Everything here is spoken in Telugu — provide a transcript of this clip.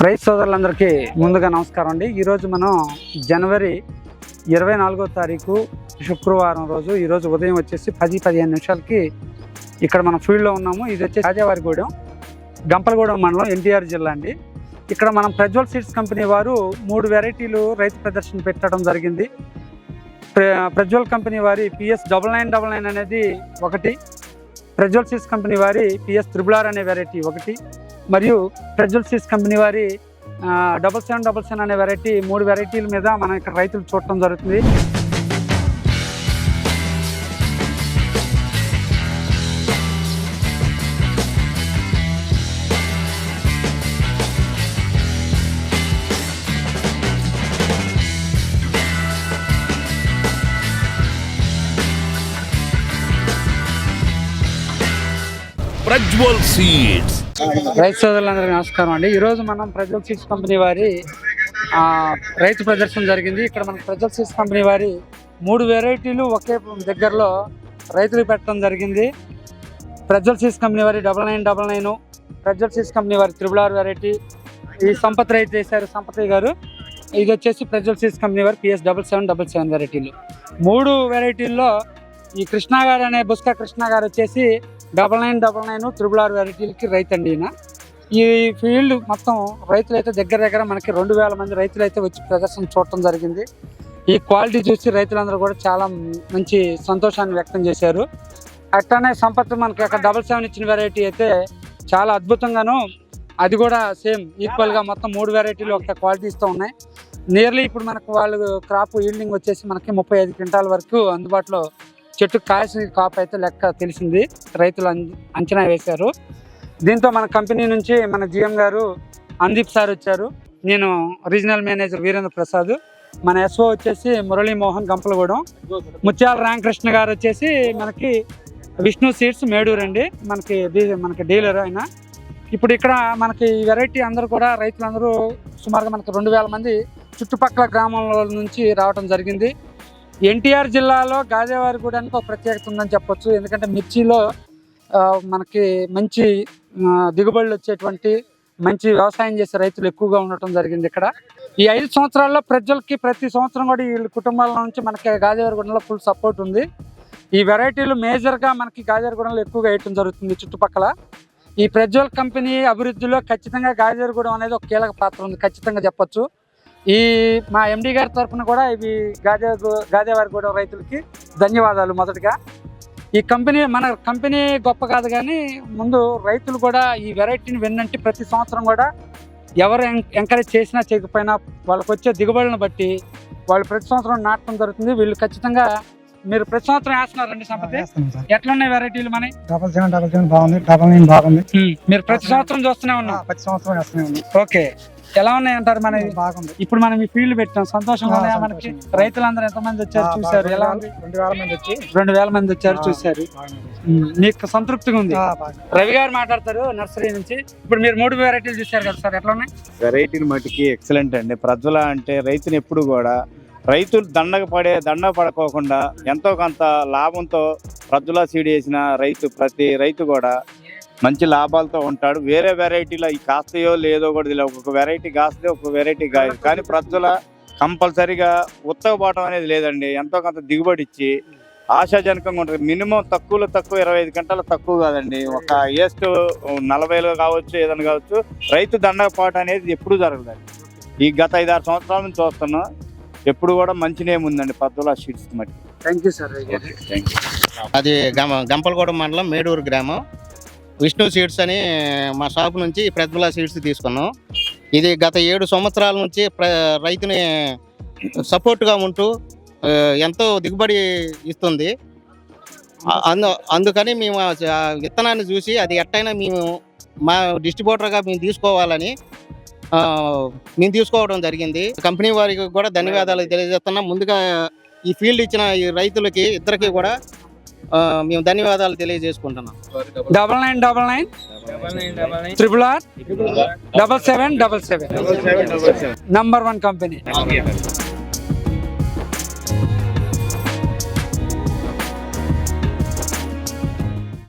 రైతు సోదరులందరికీ ముందుగా నమస్కారం అండి. ఈరోజు మనం జనవరి ఇరవై నాలుగో తారీఖు శుక్రవారం రోజు ఈరోజు ఉదయం వచ్చేసి పది పదిహేను నిమిషాలకి ఇక్కడ మనం ఫీల్డ్లో ఉన్నాము. ఇది వచ్చేసి రాజావారిగూడెం గంపలగూడెం మండలం ఎన్టీఆర్ జిల్లా అండి. ఇక్కడ మనం ప్రజ్వల్ సీడ్స్ కంపెనీ వారు మూడు వెరైటీలు రైతు ప్రదర్శన పెట్టడం జరిగింది. ప్ర- ప్రజ్వల్ కంపెనీ వారి PS double nine double nine అనేది ఒకటి ప్రజ్వల్ సీడ్స్ కంపెనీ వారి పిఎస్ త్రిబుల్ ఆర్ అనే వెరైటీ ఒకటి మరియు ప్రజ్వల్ సీడ్స్ కంపెనీ వారి డబల్ సెవెన్ డబల్ సెవెన్ అనే వెరైటీ మూడు వెరైటీల మీద మనం ఇక్కడ రైతులు చూడటం జరుగుతుంది. ప్రజ్వల్ సీడ్స్. రైతు సోదరులందరికీ నమస్కారం అండి. ఈరోజు మనం ప్రజ్వల్ సీడ్స్ కంపెనీ వారి రైతు ప్రదర్శన జరిగింది. ఇక్కడ మనకు ప్రజ్వల్ సీడ్స్ కంపెనీ వారి మూడు వెరైటీలు ఒకే దగ్గరలో రైతులు పెట్టడం జరిగింది. ప్రజ్వల్ సీడ్స్ కంపెనీ వారి double nine double nine Prajwal seeds company వారి త్రిబుల్ ఆర్ వెరైటీ ఈ సంపత్ రైతు చేశారు సంపతి గారు. ఇది వచ్చేసి ప్రజ్వల్ సీడ్స్ కంపెనీ వారి PS double seven double seven వెరైటీలు. మూడు వెరైటీల్లో ఈ కృష్ణ గారు అనే బుస్కా కృష్ణ గారు వచ్చేసి double nine double nine triple R వెరైటీలకి రైతు అండి ఈయన. ఈ ఫీల్డ్ మొత్తం రైతులు అయితే దగ్గర దగ్గర మనకి రెండు వేల మంది రైతులు అయితే వచ్చి ప్రదర్శన చూడటం జరిగింది. ఈ క్వాలిటీ చూసి రైతులందరూ కూడా చాలా మంచి సంతోషాన్ని వ్యక్తం చేశారు. అట్లానే సంపత్ మనకి అక్కడ డబల్ సెవెన్ ఇచ్చిన వెరైటీ అయితే చాలా అద్భుతంగాను అది కూడా సేమ్ ఈక్వల్గా మొత్తం మూడు వెరైటీలు ఒక క్వాలిటీస్తో ఉన్నాయి. నియర్లీ ఇప్పుడు మనకు వాళ్ళు క్రాప్ ఈల్డింగ్ వచ్చేసి మనకి ముప్పై ఐదు క్వింటాల వరకు అందుబాటులో చెట్టు కాసిన కాపు అయితే లెక్క తెలిసింది. రైతులు అం- అంచనా వేశారు. దీంతో మన కంపెనీ నుంచి మన జిఎం గారు అందీప్ సార్ వచ్చారు. నేను రీజనల్ మేనేజర్ వీరేంద్ర ప్రసాద్. మన ఎస్ఓ వచ్చేసి మురళీ మోహన్ గంపలగూడెం. ముత్యాల రామకృష్ణ గారు వచ్చేసి మనకి విష్ణు సీడ్స్ మేడూరు అండి. మనకి మనకి డీలర్ ఆయన. ఇప్పుడు ఇక్కడ మనకి ఈ వెరైటీ అందరూ కూడా రైతులందరూ సుమారుగా మనకి రెండు వేల మంది చుట్టుపక్కల గ్రామంలో నుంచి రావడం జరిగింది. ఎన్టీఆర్ జిల్లాలో గాజేవారిగూడానికి ఒక ప్రత్యేకత ఉందని చెప్పొచ్చు. ఎందుకంటే మిర్చిలో మనకి మంచి దిగుబడులు వచ్చేటువంటి మంచి వ్యవసాయం చేసే రైతులు ఎక్కువగా ఉండటం జరిగింది ఇక్కడ. ఈ ఐదు సంవత్సరాల్లో ప్రజలకి ప్రతి సంవత్సరం కూడా వీళ్ళ కుటుంబాల నుంచి మనకి గాజేవారిగూడెంలో ఫుల్ సపోర్ట్ ఉంది. ఈ వెరైటీలు మేజర్గా మనకి గాజేవారిగూడెంలో ఎక్కువగా వేయటం జరుగుతుంది చుట్టుపక్కల. ఈ ప్రజ్వల్ కంపెనీ అభివృద్ధిలో ఖచ్చితంగా గాజేవారిగూడెం అనేది ఒక కీలక పాత్ర ఉంది ఖచ్చితంగా చెప్పొచ్చు. ఈ మా ఎండి గారి తరఫున కూడా ఇవి గాజే గాజేవారిగూడెం రైతులకి ధన్యవాదాలు మొదటగా. ఈ కంపెనీ మన కంపెనీ గొప్ప కాదు కానీ ముందు రైతులు కూడా ఈ వెరైటీని విన్నంటే ప్రతి సంవత్సరం కూడా ఎవరు ఎంకరేజ్ చేసినా చేయకపోయినా వాళ్ళకి వచ్చే దిగుబడులను బట్టి వాళ్ళు ప్రతి సంవత్సరం నాటడం జరుగుతుంది. వీళ్ళు ఖచ్చితంగా మీరు ప్రతి సంవత్సరం వేస్తున్నారండి సంపతి. ఎట్లున్నాయి వెరైటీలు మన డబల్ సెవెన్ డబల్ సెవెన్ బాగుంది. డబల్ నైన్ బాగుంది. మీరు ప్రతి సంవత్సరం చూస్తూనే ఉన్నాం ప్రతి సంవత్సరం వేస్తూనే ఓకే. ఎలా ఉన్నాయి అంటారు మన బాగుంది. ఇప్పుడు మనం ఈ ఫీల్డ్ పెట్టాం. సంతోషంగా ఉన్నాయా మనకి. రైతులందరూ ఎంతమంది వచ్చారు ఆ, చూసారు ఎలా రెండు ఉంది? వేల- రెండు వేల మంది వచ్చి. రెండు వేల మంది వచ్చారు చూసారు మీకు సంతృప్తిగా ఉంది. రవి గారు మాట్లాడతారు నర్సరీ నుంచి. ఇప్పుడు మీరు మూడు వెరైటీలు చూసారు కదా సార్ ఎట్లా ఉన్నాయి? వెరైటీని మట్టికి ఎక్సలెంట్ అండి. ప్రజ్వల అంటే రైతుని ఎప్పుడు కూడా రైతులు దండగ పడే దండ పడుకోకుండా ఎంతో కొంత లాభంతో ప్రజ్వల సీడ్ వేసిన రైతు ప్రతి రైతు కూడా మంచి లాభాలతో ఉంటాడు. వేరే వెరైటీలో ఈ కాస్తాయో లేదో కూడా తెలియదు. ఒక్కొక్క వెరైటీ కాస్తే ఒక్కొక్క వెరైటీ కాదు కానీ ప్రజ్వల కంపల్సరీగా ఉత్తగపోవటం అనేది లేదండి. ఎంతో కొంత దిగుబడి ఇచ్చి ఆశాజనకంగా ఉంటుంది. మినిమం తక్కువలో తక్కువ ఇరవై ఐదు గంటలు తక్కువ కాదండి. ఒక ఏస్ట్ నలభైలో కావచ్చు ఏదైనా కావచ్చు రైతు దండగ పాట అనేది ఎప్పుడు జరగదండి. ఈ గత ఐదారు సంవత్సరాల నుంచి చూస్తున్నాం. ఎప్పుడు కూడా మంచి నేమ్ ఉందండి పద్దుల షీట్స్ మట్టి. Thank you sir thank you అది గమ గంపలగూడెం మండలం మేడూరు గ్రామం. విష్ణు సీడ్స్ అని మా షాప్ నుంచి ప్రతిమల సీడ్స్ తీసుకున్నాం. ఇది గత ఏడు సంవత్సరాల నుంచి ప్ర రైతుని సపోర్ట్గా ఉంటూ ఎంతో దిగుబడి ఇస్తుంది. అందు అందుకని మేము విత్తనాన్ని చూసి అది ఎట్టయినా మేము మా డిస్ట్రిబ్యూటర్గా మేము తీసుకోవాలని మేము తీసుకోవడం జరిగింది. కంపెనీ వారికి కూడా ధన్యవాదాలు తెలియజేస్తున్నాం. ముందుగా ఈ ఫీల్డ్ ఇచ్చిన ఈ రైతులకి ఇద్దరికి కూడా మేము ధన్యవాదాలు తెలియజేసుకుంటున్నాం. Double nine double nine triple R double seven double seven number one company